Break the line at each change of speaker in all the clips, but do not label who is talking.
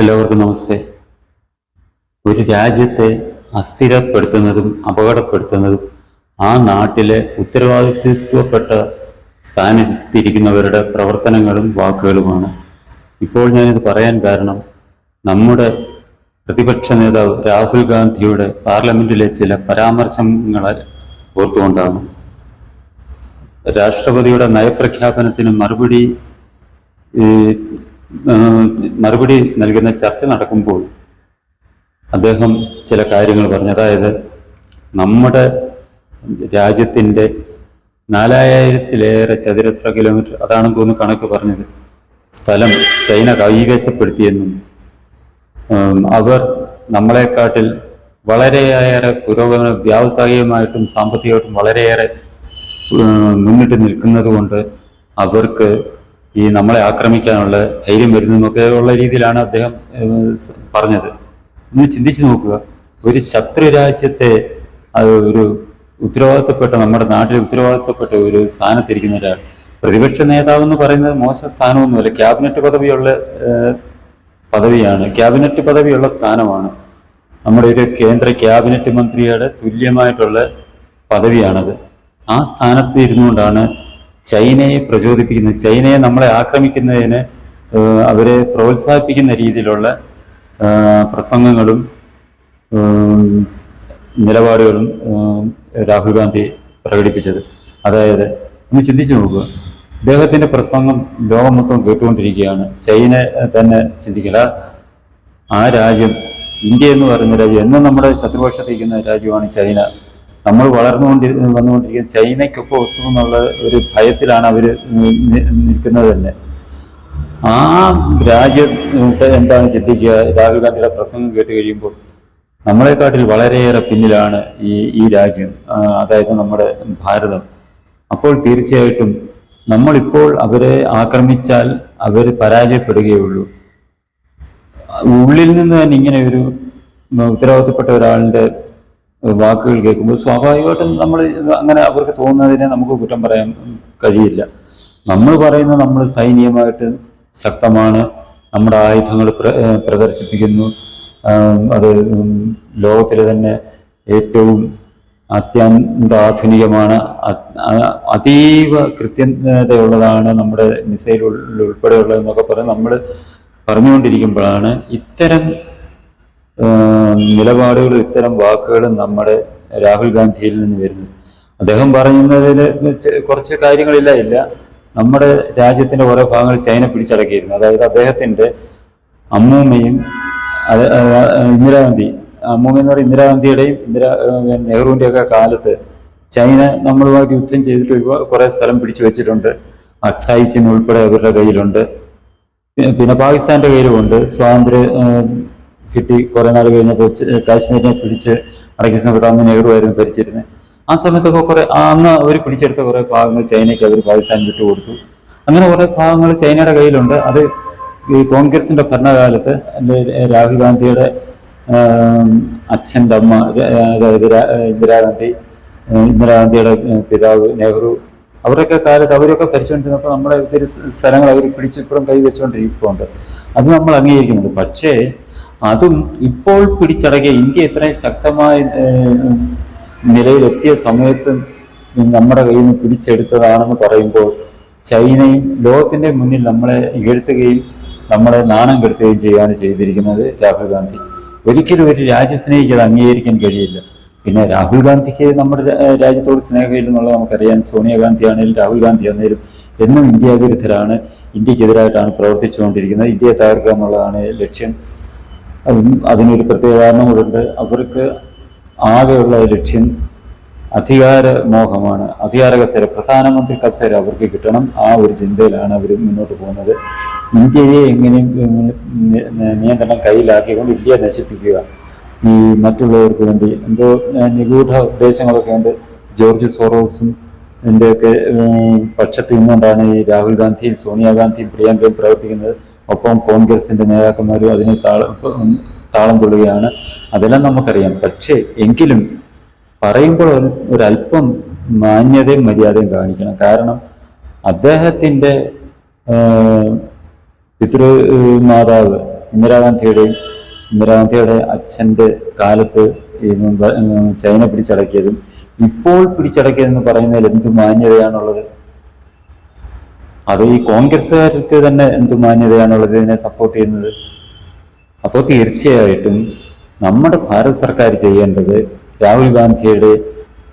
എല്ലാവർക്കും നമസ്തേ. ഒരു രാജ്യത്തെ അസ്ഥിരപ്പെടുത്തുന്നതും അപകടപ്പെടുത്തുന്നതും ആ നാട്ടിലെ ഉത്തരവാദിത്വപ്പെട്ട സ്ഥാനത്തിരിക്കുന്നവരുടെ പ്രവർത്തനങ്ങളും വാക്കുകളുമാണ്. ഇപ്പോൾ ഞാനിത് പറയാൻ കാരണം നമ്മുടെ പ്രതിപക്ഷ നേതാവ് രാഹുൽ ഗാന്ധിയുടെ പാർലമെന്റിലെ ചില പരാമർശങ്ങളെ ഓർത്തുകൊണ്ടാണ്. രാഷ്ട്രപതിയുടെ നയപ്രഖ്യാപനത്തിന് മറുപടി മറുപടി നൽകുന്ന ചർച്ച നടക്കുമ്പോൾ അദ്ദേഹം ചില കാര്യങ്ങൾ പറഞ്ഞു. അതായത് നമ്മുടെ രാജ്യത്തിന്റെ നാലായിരത്തിലേറെ ചതുരശ്ര കിലോമീറ്റർ അതാണെന്ന് തോന്നുന്നു കണക്ക് പറഞ്ഞത് സ്ഥലം ചൈന കൈവശപ്പെടുത്തിയെന്നും അവർ നമ്മളെക്കാട്ടിൽ വളരെയേറെ പുരോഗമന വ്യാവസായികമായിട്ടും സാമ്പത്തികമായിട്ടും വളരെയേറെ മുന്നിട്ട് നിൽക്കുന്നത് കൊണ്ട് അവർക്ക് ഈ നമ്മളെ ആക്രമിക്കാനുള്ള ധൈര്യം വരുന്നതെന്നൊക്കെ ഉള്ള രീതിയിലാണ് അദ്ദേഹം പറഞ്ഞത്. ഒന്ന് ചിന്തിച്ചു നോക്കുക. ഒരു ശത്രു രാജ്യത്തെ അത് ഒരു ഉത്തരവാദിത്തപ്പെട്ട നമ്മുടെ നാട്ടിൽ ഉത്തരവാദിത്തപ്പെട്ട ഒരു സ്ഥാനത്തിരിക്കുന്ന ഒരാൾ. പ്രതിപക്ഷ നേതാവ് എന്ന് പറയുന്നത് മോശം സ്ഥാനമൊന്നുമല്ല. ക്യാബിനറ്റ് പദവിയുള്ള പദവിയാണ്. ക്യാബിനറ്റ് പദവിയുള്ള സ്ഥാനമാണ്. നമ്മുടെ ഒരു കേന്ദ്ര ക്യാബിനറ്റ് മന്ത്രിയുടെ തുല്യമായിട്ടുള്ള പദവിയാണത്. ആ സ്ഥാനത്ത് ഇരുന്നുകൊണ്ടാണ് ചൈനയെ പ്രചോദിപ്പിക്കുന്നത് ചൈനയെ നമ്മളെ ആക്രമിക്കുന്നതിന് അവരെ പ്രോത്സാഹിപ്പിക്കുന്ന രീതിയിലുള്ള പ്രസംഗങ്ങളും നിലപാടുകളും രാഹുൽ ഗാന്ധി പ്രകടിപ്പിച്ചത്. അതായത് ഒന്ന് ചിന്തിച്ചു നോക്കുക. അദ്ദേഹത്തിന്റെ പ്രസംഗം ലോകം മൊത്തം കേട്ടുകൊണ്ടിരിക്കുകയാണ്. ചൈന തന്നെ ചിന്തിക്കില്ല. ആ രാജ്യം ഇന്ത്യ എന്ന് പറയുന്ന രാജ്യം എന്നും നമ്മുടെ ശത്രുപക്ഷത്തിരിക്കുന്ന രാജ്യമാണ് ചൈന. നമ്മൾ വളർന്നുകൊണ്ടി വന്നുകൊണ്ടിരിക്കുന്ന ചൈനയ്ക്കൊപ്പം ഒത്തുമെന്നുള്ള ഒരു ഭയത്തിലാണ് അവർ നിൽക്കുന്നത് തന്നെ. ആ രാജ്യത്തെ എന്താണ് ചിന്തിക്കുക? രാഹുൽ ഗാന്ധിയുടെ പ്രസംഗം കേട്ട് കഴിയുമ്പോൾ നമ്മളെക്കാട്ടിൽ വളരെയേറെ പിന്നിലാണ് ഈ ഈ രാജ്യം അതായത് നമ്മുടെ ഭാരതം. അപ്പോൾ തീർച്ചയായിട്ടും നമ്മളിപ്പോൾ അവരെ ആക്രമിച്ചാൽ അവർ പരാജയപ്പെടുകയുള്ളൂ. ഉള്ളിൽ നിന്ന് തന്നെ ഇങ്ങനെ ഒരു ഉത്തരവാദിത്തപ്പെട്ട ഒരാളുടെ വാക്കുകൾ കേൾക്കുമ്പോൾ സ്വാഭാവികമായിട്ടും നമ്മൾ അങ്ങനെ അവർക്ക് തോന്നുന്നതിനെ നമുക്ക് കുറ്റം പറയാൻ കഴിയില്ല. നമ്മൾ പറയുന്ന നമ്മൾ സൈനികമായിട്ട് ശക്തമാണ്. നമ്മുടെ ആയുധങ്ങൾ പ്ര പ്രദർശിപ്പിക്കുന്നു. അത് ലോകത്തിലെ തന്നെ ഏറ്റവും അത്യന്താധുനികമാണ്. അതീവ കൃത്യതയുള്ളതാണ് നമ്മുടെ മിസൈലുകൾ ഉൾ- ഉൾപ്പെടെയുള്ളതെന്നൊക്കെ പറഞ്ഞ് നമ്മൾ പറഞ്ഞുകൊണ്ടിരിക്കുമ്പോഴാണ് ഇത്തരം നിലപാടുകളും ഇത്തരം വാക്കുകളും നമ്മുടെ രാഹുൽ ഗാന്ധിയിൽ നിന്ന് വരുന്നത് അദ്ദേഹം പറയുന്നതിൽ കുറച്ച് കാര്യങ്ങളില്ല ഇല്ല. നമ്മുടെ രാജ്യത്തിന്റെ ഓരോ ഭാഗങ്ങൾ ചൈന പിടിച്ചടക്കിയിരുന്നു. അതായത് അദ്ദേഹത്തിന്റെ അമ്മൂമ്മയും അത് ഇന്ദിരാഗാന്ധി അമ്മൂമ്മ എന്ന് പറയുന്ന ഇന്ദിരാഗാന്ധിയുടെയും ഇന്ദിരാ നെഹ്റുവിന്റെ ഒക്കെ കാലത്ത് ചൈന നമ്മളുമായിട്ട് യുദ്ധം ചെയ്തിട്ട് ഒരുപാട് കുറെ സ്ഥലം പിടിച്ചു വെച്ചിട്ടുണ്ട്. അക്സായി ചിൻ ഉൾപ്പെടെ അവരുടെ കയ്യിലുണ്ട്. പിന്നെ പാകിസ്ഥാന്റെ കയ്യിലുമുണ്ട്. സ്വാതന്ത്ര്യ കിട്ടി. കുറേ നാൾ കഴിഞ്ഞപ്പോൾ കാശ്മീരിനെ പിടിച്ച് അടക്കി സമയത്ത് അന്ന് നെഹ്റു ആയിരുന്നു ഭരിച്ചിരുന്നത്. ആ സമയത്തൊക്കെ കുറേ അന്ന് അവർ പിടിച്ചെടുത്ത കുറേ ഭാഗങ്ങൾ ചൈനയ്ക്ക് അവർ പാകിസ്ഥാൻ വിട്ടുകൊടുത്തു അങ്ങനെ കുറേ ഭാഗങ്ങൾ ചൈനയുടെ കയ്യിലുണ്ട്. അത് ഈ കോൺഗ്രസിന്റെ ഭരണകാലത്ത് രാഹുൽ ഗാന്ധിയുടെ അച്ഛന്റെ അമ്മ അതായത് ഇന്ദിരാഗാന്ധി ഇന്ദിരാഗാന്ധിയുടെ പിതാവ് നെഹ്റു അവരൊക്കെ കാലത്ത് അവരൊക്കെ ഭരിച്ചുകൊണ്ടിരുന്നപ്പോൾ നമ്മുടെ ഒത്തിരി സ്ഥലങ്ങൾ അവർ പിടിച്ചിപ്പോഴും കൈവച്ചുകൊണ്ടിരിക്കുന്നുണ്ട് അത് നമ്മൾ അംഗീകരിക്കുന്നുണ്ട്. പക്ഷേ അതും ഇപ്പോൾ പിടിച്ചടക്കിയ ഇന്ത്യ ഇത്രയും ശക്തമായ നിലയിലെത്തിയ സമയത്ത് നമ്മുടെ കയ്യിൽ നിന്ന് പിടിച്ചെടുത്തതാണെന്ന് പറയുമ്പോൾ ചൈനയും ലോകത്തിന്റെ മുന്നിൽ നമ്മളെ ഇകഴ്ത്തുകയും നമ്മളെ നാണം കെടുത്തുകയും ചെയ്യാണ് ചെയ്തിരിക്കുന്നത് രാഹുൽ ഗാന്ധി. ഒരിക്കലും ഒരു രാജ്യസ്നേഹിക്ക് അത് അംഗീകരിക്കാൻ കഴിയില്ല. പിന്നെ രാഹുൽ ഗാന്ധിക്ക് നമ്മുടെ രാജ്യത്തോട് സ്നേഹമില്ലെന്നുള്ളത് നമുക്കറിയാം. സോണിയാഗാന്ധി ആണെങ്കിലും രാഹുൽ ഗാന്ധി ആണെങ്കിലും എന്നും ഇന്ത്യ വിരുദ്ധരാണ് ഇന്ത്യക്കെതിരായിട്ടാണ് പ്രവർത്തിച്ചുകൊണ്ടിരിക്കുന്നത്. ഇന്ത്യയെ തകർക്കുക എന്നുള്ളതാണ് ലക്ഷ്യം. അതും അതിനൊരു പ്രത്യേക കാരണം കൂടെ അവർക്ക് ആകെയുള്ള ലക്ഷ്യം അധികാര മോഹമാണ് അധികാര കസേര പ്രധാനമന്ത്രി കസേര അവർക്ക് കിട്ടണം. ആ ഒരു ചിന്തയിലാണ് അവർ മുന്നോട്ട് പോകുന്നത്. ഇന്ത്യയെ എങ്ങനെയും നിയന്ത്രണം കയ്യിലാക്കിക്കൊണ്ട് ഇന്ത്യയെ നശിപ്പിക്കുക. ഈ മറ്റുള്ളവർക്ക് വേണ്ടി എന്തോ നിഗൂഢ ഉദ്ദേശങ്ങളൊക്കെ ഉണ്ട്. ജോർജ് സോറോസും ഇതിന്റെയൊക്കെ പക്ഷത്ത് നിന്നുകൊണ്ടാണ് ഈ രാഹുൽ ഗാന്ധിയും സോണിയാഗാന്ധിയും പ്രിയങ്കയും പ്രവർത്തിക്കുന്നത്. ഒപ്പം കോൺഗ്രസിന്റെ നേതാക്കന്മാരും അതിനെ താളം താളം കൊള്ളുകയാണ്. അതെല്ലാം നമുക്കറിയാം. പക്ഷേ എങ്കിലും പറയുമ്പോൾ ഒരു- ഒരല്പം മാന്യതയും മര്യാദയും കാണിക്കണം. കാരണം അദ്ദേഹത്തിന്റെ പിതൃ മാതാവ് ഇന്ദിരാഗാന്ധിയുടെയും ഇന്ദിരാഗാന്ധിയുടെ അച്ഛന്റെ കാലത്ത് ചൈന പിടിച്ചടക്കിയതും ഇപ്പോൾ പിടിച്ചടക്കിയതെന്ന് പറയുന്നതിൽ എന്ത് മാന്യതയാണുള്ളത്? അത് ഈ കോൺഗ്രസ്സുകാർക്ക് തന്നെ എന്ത് മാന്യതയാണുള്ളത് ഇതിനെ സപ്പോർട്ട് ചെയ്യുന്നത്? അപ്പോൾ തീർച്ചയായിട്ടും നമ്മുടെ ഭാരത സർക്കാർ ചെയ്യേണ്ടത് രാഹുൽ ഗാന്ധിയുടെ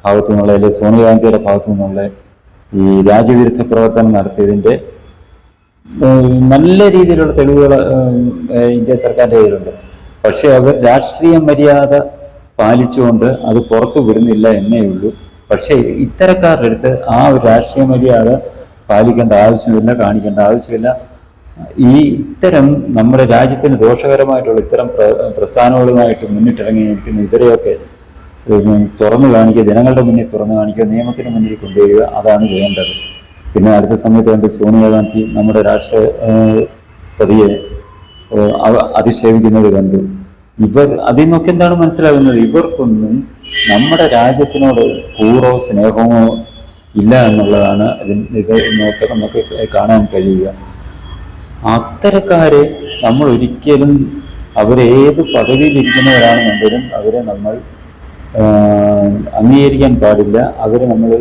ഭാഗത്തു നിന്നുള്ള അല്ലെങ്കിൽ സോണിയാഗാന്ധിയുടെ ഭാഗത്തു നിന്നുള്ള ഈ രാജ്യവിരുദ്ധ പ്രവർത്തനം നടത്തിയതിന്റെ നല്ല രീതിയിലുള്ള തെളിവുകൾ ഇന്ത്യ സർക്കാരിന്റെ കയ്യിലുണ്ട്. പക്ഷേ അവർ രാഷ്ട്രീയ മര്യാദ പാലിച്ചുകൊണ്ട് അത് പുറത്തു വിടുന്നില്ല എന്നേ ഉള്ളൂ. പക്ഷേ ഇത്തരക്കാരുടെ അടുത്ത് ആ ഒരു രാഷ്ട്രീയ മര്യാദ പാലിക്കേണ്ട ആവശ്യമില്ല കാണിക്കേണ്ട ആവശ്യമില്ല. ഈ ഇത്തരം നമ്മുടെ രാജ്യത്തിന് ദോഷകരമായിട്ടുള്ള ഇത്തരം പ്ര- പ്രസ്ഥാനങ്ങളുമായിട്ട് മുന്നിട്ടിറങ്ങിയിരിക്കുന്ന ഇവരെയൊക്കെ തുറന്നു കാണിക്കുക ജനങ്ങളുടെ മുന്നിൽ തുറന്നു കാണിക്കുക നിയമത്തിന് മുന്നിൽ കൊണ്ടുവരിക അതാണ് വേണ്ടത്. പിന്നെ അടുത്ത സമയത്ത് കണ്ട് സോണിയാഗാന്ധി നമ്മുടെ രാഷ്ട്രപതിയെ അധിക്ഷേപിക്കുന്നത് കണ്ടു. ഇവർ അതിൽ നിന്നൊക്കെ എന്താണ് മനസ്സിലാകുന്നത്? ഇവർക്കൊന്നും നമ്മുടെ രാജ്യത്തിനോട് കൂറോ സ്നേഹമോ ഇല്ല എന്നുള്ളതാണ് ഇത് ഇന്നത്തെ നമുക്ക് കാണാൻ കഴിയുക. അത്തരക്കാരെ നമ്മൾ ഒരിക്കലും അവരേത് പദവിയിലിരിക്കുന്നവരാണെന്നുണ്ടെങ്കിലും അവരെ നമ്മൾ അംഗീകരിക്കാൻ പാടില്ല. അവരെ നമ്മൾ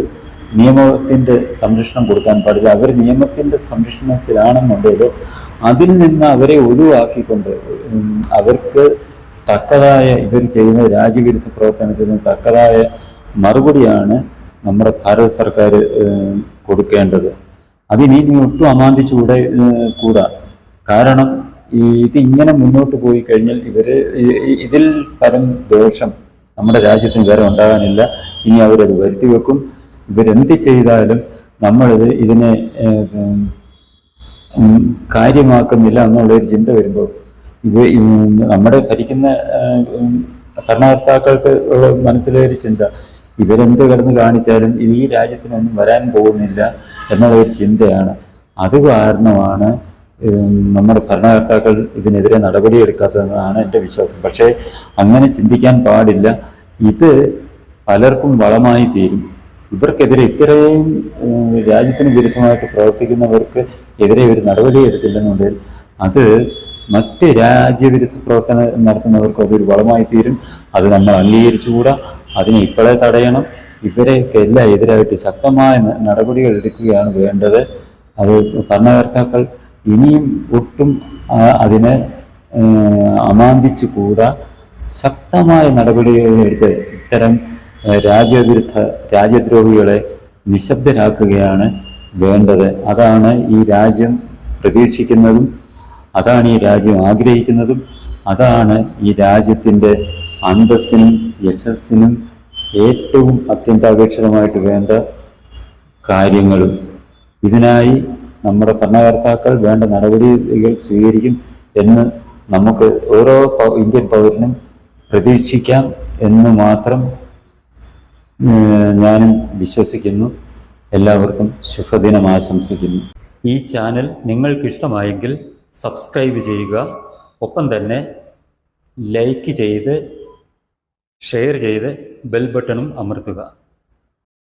നിയമത്തിന്റെ സംരക്ഷണം കൊടുക്കാൻ പാടില്ല. അവർ നിയമത്തിന്റെ സംരക്ഷണത്തിലാണെന്നുണ്ടെങ്കിൽ അതിൽ നിന്ന് അവരെ ഒഴിവാക്കിക്കൊണ്ട് അവർക്ക് തക്കതായ ഇവർ ചെയ്യുന്ന രാജ്യവിരുദ്ധ പ്രവർത്തനത്തിന് തക്കതായ മറുപടിയാണ് നമ്മുടെ ഭാരത സർക്കാർ കൊടുക്കേണ്ടത്. അതിനി ഒട്ടും അമാന്തിച്ചുകൂടെ കൂടാ. കാരണം ഇത് ഇങ്ങനെ മുന്നോട്ട് പോയി കഴിഞ്ഞാൽ ഈ- ഇതിൽ പരം ദോഷം നമ്മുടെ രാജ്യത്തിന് വേറെ ഉണ്ടാകാനില്ല. ഇനി അവരത് വരുത്തി വെക്കും. ഇവരെന്ത് ചെയ്താലും നമ്മളിത് ഇതിനെ കാര്യമാക്കുന്നില്ല എന്നുള്ള ഒരു ചിന്ത വരുമ്പോൾ ഇവ നമ്മുടെ ഭരിക്കുന്ന ഭരണകർത്താക്കൾക്ക് ഉള്ള മനസ്സിലെ ഒരു ചിന്ത. ഇവരെന്ത് കിടന്ന് കാണിച്ചാലും ഇത് ഈ രാജ്യത്തിനൊന്നും വരാൻ പോകുന്നില്ല എന്നുള്ള ഒരു ചിന്തയാണ്. അത് കാരണമാണ് നമ്മുടെ ഭരണകർത്താക്കൾ ഇതിനെതിരെ നടപടിയെടുക്കാത്തതെന്നാണ് എന്റെ വിശ്വാസം. പക്ഷേ അങ്ങനെ ചിന്തിക്കാൻ പാടില്ല. ഇത് പലർക്കും വളമായി തീരും. ഇവർക്കെതിരെ ഇത്രയും രാജ്യത്തിന് വിരുദ്ധമായിട്ട് പ്രവർത്തിക്കുന്നവർക്ക് എതിരെ ഒരു നടപടി എടുത്തില്ലെന്നുണ്ടെങ്കിൽ അത് മറ്റ് രാജ്യവിരുദ്ധ പ്രവർത്തനം നടത്തുന്നവർക്ക് അതൊരു വളമായി തീരും. അത് നമ്മൾ അംഗീകരിച്ചുകൂടാ. അതിനെ ഇപ്പോഴേ തടയണം. ഇവരെയൊക്കെ എല്ലാം എതിരായിട്ട് ശക്തമായ നടപടികൾ എടുക്കുകയാണ് വേണ്ടത്. അത് ഭരണകർത്താക്കൾ ഇനിയും ഒട്ടും അതിനെ അമാന്തിച്ചു കൂടാ. ശക്തമായ നടപടികൾ എടുത്ത് ഇത്തരം രാജ്യവിരുദ്ധ രാജ്യദ്രോഹികളെ നിശബ്ദരാക്കുകയാണ് വേണ്ടത്. അതാണ് ഈ രാജ്യം പ്രതീക്ഷിക്കുന്നതും അതാണ് ഈ രാജ്യം ആഗ്രഹിക്കുന്നതും അതാണ് ഈ രാജ്യത്തിന്റെ അന്തസ്സിനും യശസ്സിനും ഏറ്റവും അത്യന്താപേക്ഷിതമായിട്ട് വേണ്ട കാര്യങ്ങളും ഇതിനായി നമ്മുടെ ഭരണകർത്താക്കൾ വേണ്ട നടപടികൾ സ്വീകരിക്കും എന്ന് നമുക്ക് ഓരോ ഇന്ത്യൻ പൗരനും പ്രതീക്ഷിക്കാം എന്ന് മാത്രം ഞാനും വിശ്വസിക്കുന്നു. എല്ലാവർക്കും ശുഭദിനം ആശംസിക്കുന്നു. ഈ ചാനൽ നിങ്ങൾക്കിഷ്ടമായെങ്കിൽ സബ്സ്ക്രൈബ് ചെയ്യുക. ഒപ്പം തന്നെ ലൈക്ക് ചെയ്ത് ഷെയർ ചെയ്ത് ബെൽ ബട്ടണും അമർത്തുക.